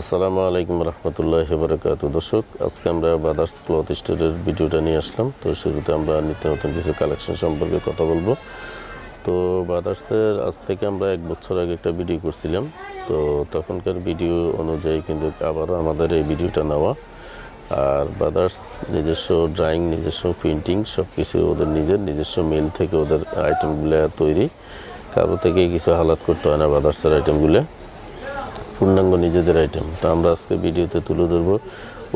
আসসালামু আলাইকুম রহমতুল্লাহ বরকাত দর্শক, আজকে আমরা বাদার্স ক্লথ স্টোরের ভিডিওটা নিয়ে আসলাম। তো শুরুতে আমরা নিত্য নতুন কিছু কালেকশন সম্পর্কে কথা বলব। তো বাদার্সের আজ থেকে আমরা এক বছর আগে একটা ভিডিও করছিলাম। তো তখনকার ভিডিও অনুযায়ী কিন্তু আবারও আমাদের এই ভিডিওটা নেওয়া। আর বাদার্স নিজস্ব ড্রয়িং নিজস্ব প্রিন্টিং সব কিছু ওদের নিজের নিজস্ব মিল থেকে ওদের আইটেমগুলো তৈরি। কারও থেকে কিছু হালাত করতে হয় না বাদার্সের আইটেমগুলো পূর্ণাঙ্গ নিজেদের আইটেম তো আমরা আজকে ভিডিওতে তুলে ধরবো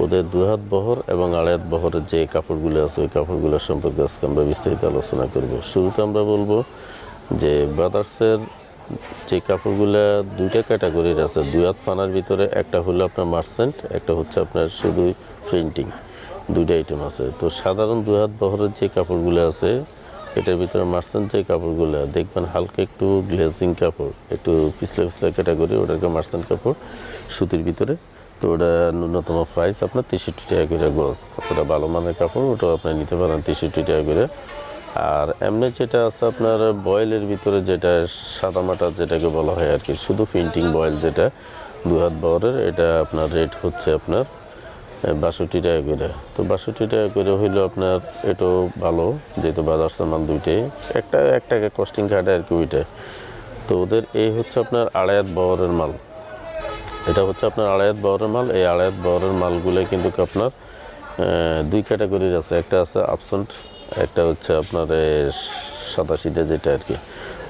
ওদের দুহাত বহর এবং আড়াইহাত বহরের যে কাপড়গুলো আছে, ওই কাপড়গুলো সম্পর্কে আজকে আমরা বিস্তারিত আলোচনা করব। শুরুতে আমরা বলব যে ব্রাদার্সের যে কাপড়গুলো দুইটা ক্যাটাগরির আছে দুই হাত পানার ভিতরে একটা হলো আপনার মার্সেন্ট, একটা হচ্ছে আপনার শুধু প্রিন্টিং দুইটা আইটেম আছে। তো সাধারণ দুই হাত বহরের যে কাপড়গুলো আছে এটার ভিতরে মার্সেন্ট যে কাপড়গুলো, দেখবেন হালকা একটু গ্লেজিং কাপড়, একটু পিছলে পিছলে ক্যাটাগরি, ওটাকে মার্সেন্ট কাপড়, সুতির ভিতরে। তো ওটা ন্যূনতম প্রাইস আপনার তেষট্টি টাকা করে গজ ওটা ভালো মানের কাপড়, ওটাও আপনি নিতে পারেন তেষট্টি টাকা করে। আর এমনি যেটা আছে আপনার বয়েলের ভিতরে যেটা সাদামাটা যেটাকে বলা হয় আর কি, শুধু প্রিন্টিং বয়েল যেটা দু হাত বহরের এটা আপনার রেট হচ্ছে আপনার বাষট্টি টাকা করে। তো বাষট্টি টাকা করে হইল আপনার এটাও ভালো, যেহেতু বাজার সামান দুইটাই। একটা এক টাকা কস্টিং কাটে আর কি ওইটাই তো ওদের এই হচ্ছে আপনার আড়াইয়াত বহরের মাল। এটা হচ্ছে আপনার আড়াইয়াত বহরের মাল। এই আড়ায়াত বহরের মালগুলো কিন্তু আপনার দুই ক্যাটাগরির আছে। একটা আছে আপসেন্ট একটা হচ্ছে আপনার সাদা সিধে যেটা আর কি।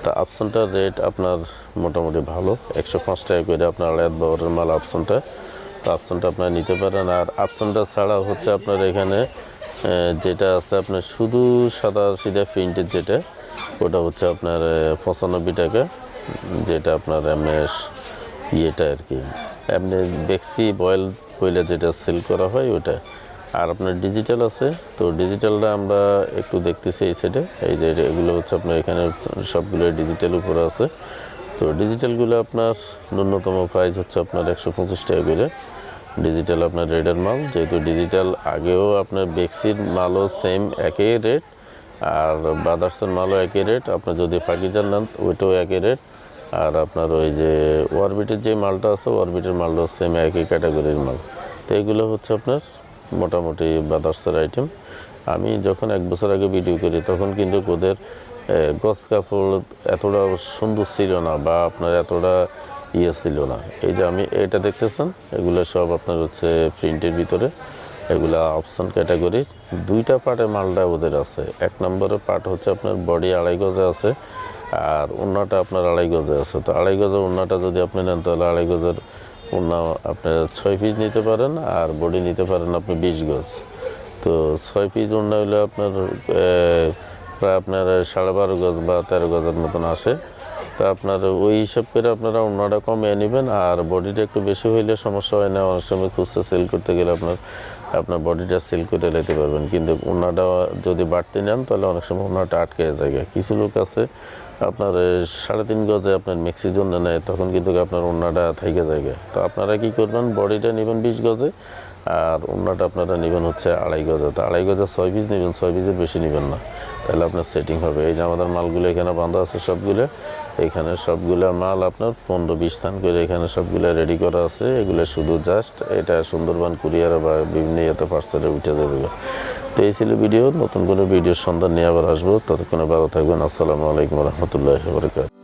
তা আপসেন্টটার রেট আপনার মোটামুটি ভালো। একশো পাঁচ টাকা করে আপনার আড়াইয়াত বহরের মাল আপসেন্টটা তো আপসেন্টটা আপনার নিতে পারেন। আর আপসেন্টটা ছাড়া হচ্ছে আপনার এখানে যেটা আছে আপনার শুধু সাদা সিধা প্রিন্টের যেটা, ওটা হচ্ছে আপনার পঁচানব্বই টাকা, যেটা আপনার এমনি ইয়েটা আর কি। এমনি বেক্সি বয়েল কইলে যেটা সেল করা হয় ওটা। আর আপনার ডিজিটাল আছে, তো ডিজিটালটা আমরা একটু দেখতেছি এই সাইডে এই যে এগুলো হচ্ছে আপনার এখানে সবগুলো ডিজিটাল উপরে আছে। তো ডিজিটালগুলো আপনার ন্যূনতম প্রাইস হচ্ছে আপনার একশো পঁচিশ টাকা করে। ডিজিটাল আপনার রেডের মাল, যেহেতু ডিজিটাল আগেও আপনার বেক্সির মালও সেম একই রেট আর বাদার্সের মালও একই রেট আপনার যদি পাকিজার নেন, ওইটাও একই রেট আর আপনার ওই যে অরবিটের যে মালটা আছে অরবিটের মালটাও সেম একই ক্যাটাগরির মাল। তো এগুলো হচ্ছে আপনার মোটামুটি বাদার্সের আইটেম আমি যখন এক বছর আগে ভিডিও করি, তখন কিন্তু ওদের গস কাপড় এতটা সুন্দর ছিল না বা আপনার এতটা ইয়ে ছিল না। এই যে আমি এটা দেখতেছেন, এগুলো সব আপনার হচ্ছে প্রিন্টের ভিতরে। এগুলা অপশন ক্যাটাগরির দুইটা পার্টে মালটা ওদের আছে। এক নম্বরের পার্ট হচ্ছে আপনার বডি আড়াই গজে আছে, আর ওড়নাটা আপনার আড়াই গজে আছে। তো আড়াই গজের ওড়নাটা যদি আপনি নেন, তাহলে আড়াই গজের ওড়না আপনি ছয় পিস নিতে পারেন আর বডি নিতে পারেন আপনি বিশ গজ। তো ছয় পিস ওনা হলে আপনার প্রায় আপনার সাড়ে বারো গজ বা তেরো গজের মতন আসে। তা আপনার ওই হিসাব করে আপনারা ওড়নাটা কমিয়ে নেবেন, আর বডিটা একটু বেশি হইলে সমস্যা হয় না, অনেক সময় খুচরা সেল করতে গেলে আপনার আপনার বডিটা সেল করে নিতে পারবেন। কিন্তু ওড়নাটা যদি বাড়তে নেন, তাহলে অনেক সময় ওড়নাটা আটকে যায়। কিছু লোক আছে, আপনার সাড়ে তিন গজে আপনার মেক্সির জন্য নেয়, তখন কিন্তু আপনার ওড়নাটা থেকে যায়। তো আপনারা কি করবেন বডিটা নেবেন বিশ গজে আর অন্যটা আপনারা নেবেন হচ্ছে আড়াই গজে। তো আড়াই গজে ছয় পিস নেবেন, ছয় পিসের বেশি নেবেন না। তাহলে আপনার সেটিং হবে। এই যে আমাদের মালগুলো এখানে বাঁধা আছে সবগুলো, এখানে সবগুলো মাল আপনার পনেরো বিশ স্থান করে এখানে সবগুলো রেডি করা আছে। এগুলো শুধু জাস্ট এটা সুন্দরবন কুরিয়ার বা বিভিন্ন ইয়েতে পার্সেলে উঠে যাবে। তো এই ছিল ভিডিও। নতুন করে ভিডিওর সন্ধান নিয়ে আবার আসব। ততক্ষণে ভালো থাকবেন। আসসালামু আলাইকুম রহমতুল্লাহ বরকাত